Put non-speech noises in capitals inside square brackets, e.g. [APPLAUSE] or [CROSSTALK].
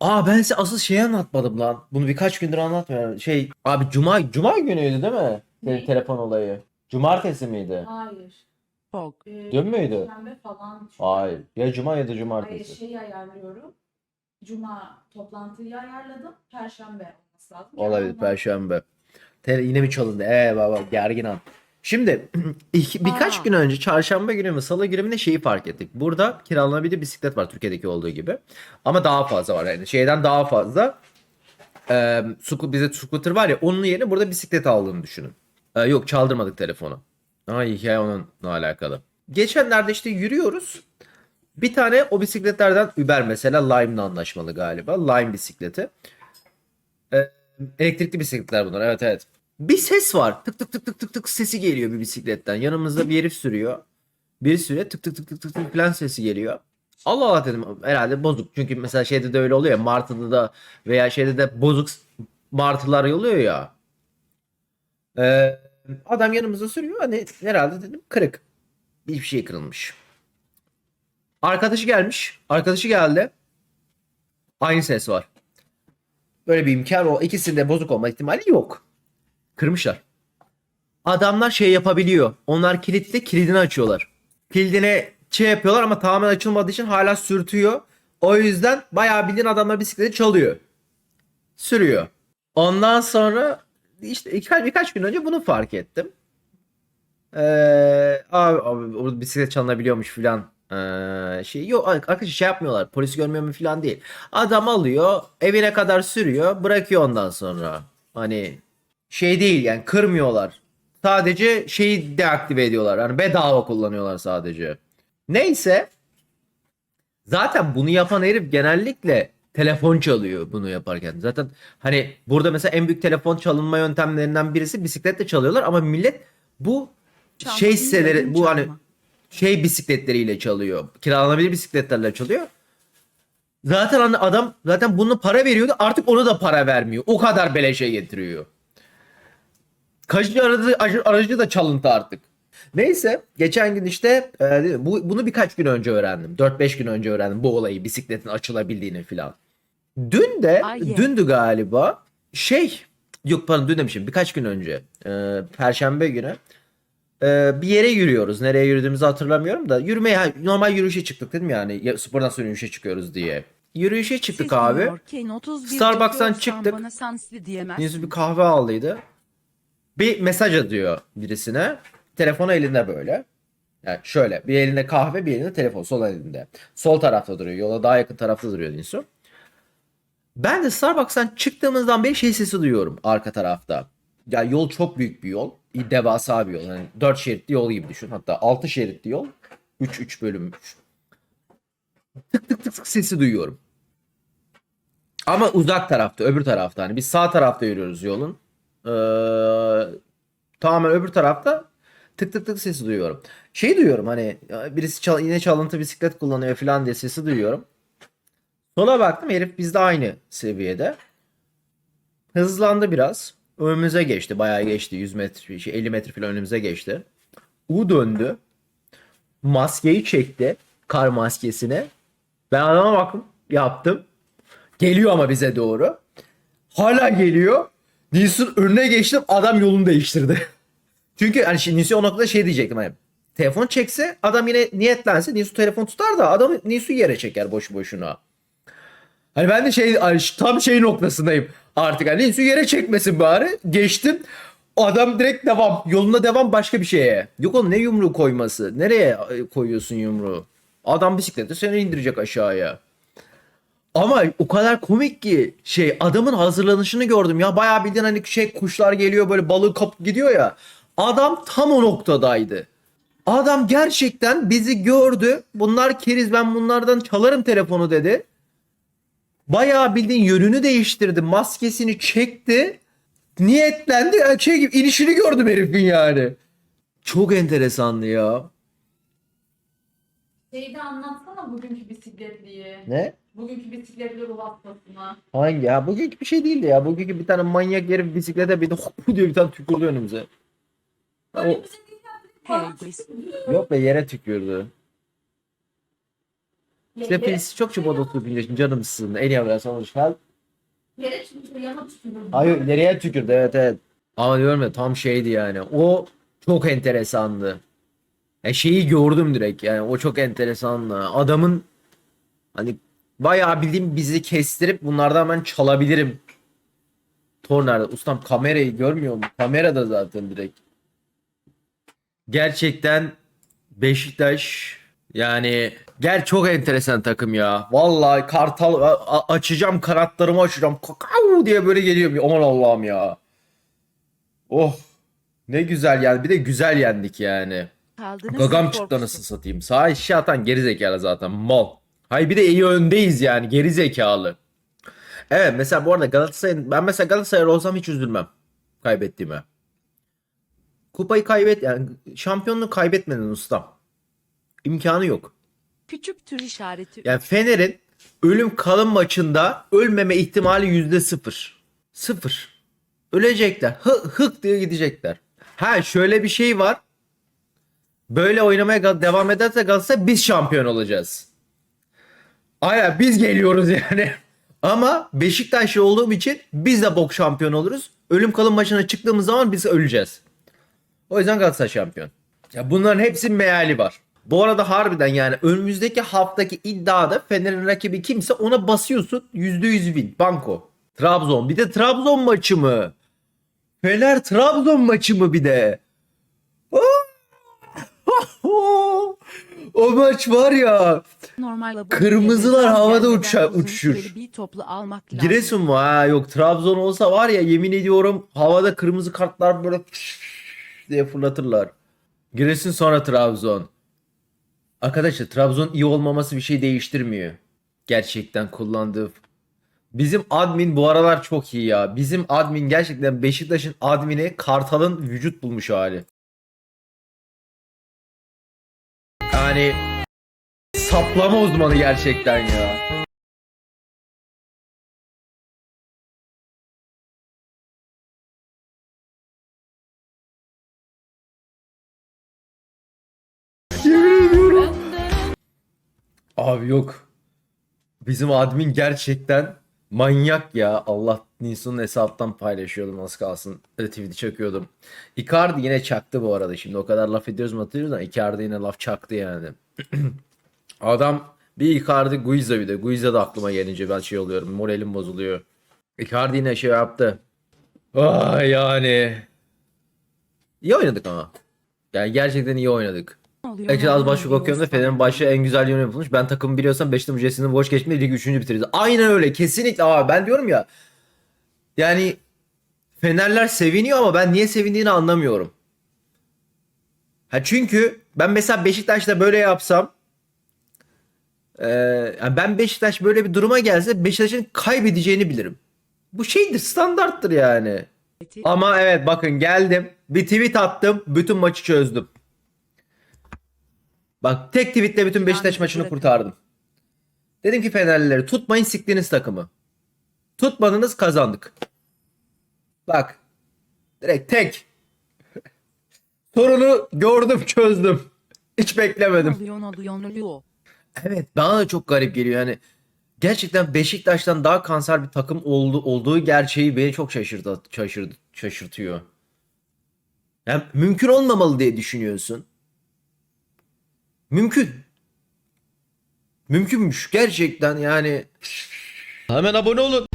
Aa ben size asıl şeyi anlatmadım lan. Bunu birkaç gündür anlatmıyorum. Şey abi cuma cuma günüydü değil mi? Senin Ne? telefon olayı. Cumartesi miydi? Hayır. Fog. Ee, Dün müydü? Perşembe falan. çünkü. Hayır. Ya cuma ya da Hayır cumartesi. şeyi ayarlıyorum. Cuma toplantıyı ayarladım. Perşembe olması lazım. Olabilir Yani perşembe. Tele yine mi çalındı? Ee baba gergin an. Şimdi [CLEARS THROAT] birkaç Aa. gün önce çarşamba günü mü salı günü mü ne şeyi fark ettik. Burada kiralanabilir bisiklet var Türkiye'deki olduğu gibi. Ama daha fazla var yani şeyden daha fazla. Ee, sku- bize scooter var ya onun yerine burada bisiklet aldığını düşünün. Ee, yok çaldırmadık telefonu. Ay hikaye onunla alakalı. Geçenlerde işte yürüyoruz. Bir tane o bisikletlerden Uber mesela Lime'la anlaşmalı galiba. Lime bisikleti. Ee, elektrikli bisikletler bunlar evet evet. Bir ses var. Tık tık tık tık tık tık sesi geliyor bir bisikletten. Yanımızda bir herif sürüyor. Biri sürüyor tık tık tık tık tık tık falan sesi geliyor. Allah Allah dedim herhalde bozuk. Çünkü mesela şeyde de öyle oluyor ya Martı'da da veya şeyde de bozuk martılar oluyor ya. Ee, adam yanımızda sürüyor hani herhalde dedim kırık. Hiçbir şey kırılmış. Arkadaşı gelmiş. Arkadaşı geldi. Aynı ses var. Böyle bir imkan o ikisinde bozuk olma ihtimali yok. Kırmışlar. Adamlar şey yapabiliyor. Onlar kilitli kilidini açıyorlar. Kilidine şey yapıyorlar ama tamamen açılmadığı için hala sürtüyor. O yüzden bayağı bildiğin adamlar bisikleti çalıyor. Sürüyor. Ondan sonra işte birkaç, birkaç gün önce bunu fark ettim. Ee, abi, abi orada bisiklet çalınabiliyormuş filan ee, şey yok arkadaşlar şey yapmıyorlar polis görmüyor mu filan değil adam alıyor evine kadar sürüyor bırakıyor ondan sonra hani şey değil yani kırmıyorlar sadece şeyi deaktive ediyorlar hani bedava kullanıyorlar sadece neyse zaten bunu yapan herif genellikle telefon çalıyor bunu yaparken zaten hani burada mesela en büyük telefon çalınma yöntemlerinden birisi bisikletle çalıyorlar ama millet bu Çalma şey yardım bu hani çalma. şey bisikletleriyle çalıyor. Kiralanabilir bisikletlerle çalıyor. Zaten hani adam zaten bunu para veriyordu. Artık onu da para vermiyor. O kadar beleşe getiriyor. Kaçıncı aracı, aracı da çalıntı artık. Neyse geçen gün işte e, bu, bunu birkaç gün önce öğrendim. 4-5 gün önce öğrendim bu olayı bisikletin açılabildiğini filan. Dün de Ay, dündü galiba şey yok pardon dün demişim birkaç gün önce e, perşembe günü ee, bir yere yürüyoruz. Nereye yürüdüğümüzü hatırlamıyorum da yürümeye ha, normal yürüyüşe çıktık dedim yani ya, spordan sonra yürüyüşe çıkıyoruz diye. Yürüyüşe çıktık Siz abi. New York'in 31 Starbucks'tan çıktık. Bana. Birisi bir kahve aldıydı. Bir mesaj atıyor birisine. Telefonu elinde böyle. Yani şöyle bir elinde kahve bir elinde telefon sol elinde. Sol tarafta duruyor. Yola daha yakın tarafta duruyor Nisu. Ben de Starbucks'tan çıktığımızdan beri şey sesi duyuyorum arka tarafta. Ya yol çok büyük bir yol. Devasa bir yol. Yani 4 şeritli yol gibi düşün. Hatta 6 şeritli yol. 3 3 bölünmüş. Tık tık tık tık sesi duyuyorum. Ama uzak tarafta, öbür tarafta. Hani biz sağ tarafta yürüyoruz yolun. Ee, tamamen öbür tarafta tık tık tık sesi duyuyorum. Şey duyuyorum hani birisi çal- yine çalıntı bisiklet kullanıyor falan diye sesi duyuyorum. Sola baktım herif bizde aynı seviyede. Hızlandı biraz. Önümüze geçti. Bayağı geçti. 100 metre, şey, 50 metre falan önümüze geçti. U döndü. Maskeyi çekti. Kar maskesine. Ben adama baktım. Yaptım. Geliyor ama bize doğru. Hala geliyor. Nils'in önüne geçtim. Adam yolunu değiştirdi. [LAUGHS] Çünkü hani şimdi Nils'e o noktada şey diyecektim hani. Telefon çekse adam yine niyetlense Nilsu telefon tutar da adam Nilsu yere çeker boşu boşuna. Hani ben de şey hani tam şey noktasındayım artık. Hani Nilsu yere çekmesin bari. Geçtim. Adam direkt devam. Yoluna devam başka bir şeye. Yok oğlum ne yumruğu koyması? Nereye e, koyuyorsun yumruğu? Adam bisikleti seni indirecek aşağıya. Ama o kadar komik ki şey adamın hazırlanışını gördüm ya bayağı bildiğin hani şey kuşlar geliyor böyle balığı kapıp gidiyor ya. Adam tam o noktadaydı. Adam gerçekten bizi gördü. Bunlar keriz ben bunlardan çalarım telefonu dedi. Bayağı bildiğin yönünü değiştirdi. Maskesini çekti. Niyetlendi. Şey gibi inişini gördüm herifin yani. Çok enteresandı ya. Şeyi de anlatsana bugünkü bisikletliyi. Ne? Bugünkü bisikletli ruh hastasını. Hangi ya? Bugünkü bir şey değildi ya. Bugünkü bir tane manyak herif bisiklete bindi. Hop [LAUGHS] diyor bir tane tükürdü önümüze. O, Böyle falan biz- yok be yere tükürdü. İşte Filiz çok çabuk oturup biliyorsun canımsın. En iyi haber sonuç kal. Yere çünkü yana tutuyorum. Hayır ileriye tükürdü evet evet. Ama diyorum ya tam şeydi yani. O çok enteresandı. Ya şeyi gördüm direkt yani o çok enteresandı. Adamın hani bayağı bildiğim bizi kestirip bunlardan ben çalabilirim. Tor nerede? Ustam kamerayı görmüyor mu? Kamerada zaten direkt. Gerçekten Beşiktaş yani gel çok enteresan takım ya. Vallahi kartal açacağım kanatlarımı açacağım. Kakao diye böyle geliyor. Aman Allah'ım ya. Oh. Ne güzel yani. Bir de güzel yendik yani. Kaldınız Gagam çıktı anasını satayım. Sağ işe atan geri zekalı zaten. Mal. Hayır bir de iyi öndeyiz yani. Geri zekalı. Evet mesela bu arada Galatasaray'ın ben mesela Galatasaray olsam hiç üzülmem kaybettiğime. Kupayı kaybet yani şampiyonluğu kaybetmedin ustam. İmkanı yok. Küçük tür işareti. Yani Fener'in ölüm kalım maçında ölmeme ihtimali yüzde sıfır. Sıfır. Ölecekler. Hı, hık diye gidecekler. Ha şöyle bir şey var. Böyle oynamaya devam ederse Galatasaray biz şampiyon olacağız. Aynen biz geliyoruz yani. [LAUGHS] Ama Beşiktaşlı olduğum için biz de bok şampiyon oluruz. Ölüm kalım maçına çıktığımız zaman biz öleceğiz. O yüzden Galatasaray şampiyon. Ya bunların hepsinin meali var. Bu arada harbiden yani önümüzdeki haftaki iddiada Fener'in rakibi kimse ona basıyorsun. %100 win. Banko. Trabzon. Bir de Trabzon maçı mı? Fener Trabzon maçı mı bir de? O maç var ya. Normal Kırmızılar havada uça- uçuşur. Bir toplu almak lazım. Giresun mu? Ha yok Trabzon olsa var ya yemin ediyorum havada kırmızı kartlar böyle diye fırlatırlar. Giresun sonra Trabzon. Arkadaşlar Trabzon iyi olmaması bir şey değiştirmiyor. Gerçekten kullandığı. Bizim admin bu aralar çok iyi ya. Bizim admin gerçekten Beşiktaş'ın admini Kartal'ın vücut bulmuş hali. Yani saplama uzmanı gerçekten ya. Abi yok. Bizim admin gerçekten manyak ya. Allah Nilson'un hesaptan paylaşıyordum az kalsın. Tweet'i çakıyordum. Icardi yine çaktı bu arada. Şimdi o kadar laf ediyoruz mu atıyoruz da Icardi yine laf çaktı yani. [CLEARS THROAT] Adam bir Icardi Guiza bir de. Guiza da aklıma gelince ben şey oluyorum. Moralim bozuluyor. Icardi yine şey yaptı. Vay yani. İyi oynadık ama. Yani gerçekten iyi oynadık. Oluyor, Ece az başlık okuyorum da Fener'in başı en güzel yönü yapılmış. Ben takımı biliyorsam Beşiktaş'ın mücadelesini boş geçmeyi ligi 3. bitiririz. Aynen öyle. Kesinlikle abi. Ben diyorum ya. Yani Fenerler seviniyor ama ben niye sevindiğini anlamıyorum. Ha çünkü ben mesela Beşiktaş'ta böyle yapsam eee, yani ben Beşiktaş böyle bir duruma gelse Beşiktaş'ın kaybedeceğini bilirim. Bu şeydir standarttır yani. Ama evet bakın geldim. Bir tweet attım. Bütün maçı çözdüm. Bak tek tweetle bütün Beşiktaş Yalnız maçını bırakın. kurtardım. Dedim ki Fenerlileri tutmayın siktiniz takımı. Tutmadınız kazandık. Bak. Direkt tek. [LAUGHS] Sorunu gördüm çözdüm. Hiç beklemedim. Evet bana da çok garip geliyor yani. Gerçekten Beşiktaş'tan daha kanser bir takım oldu, olduğu gerçeği beni çok şaşırdı, şaşırdı, şaşırtıyor. Yani mümkün olmamalı diye düşünüyorsun. Mümkün. Mümkünmüş gerçekten yani. Hemen abone olun.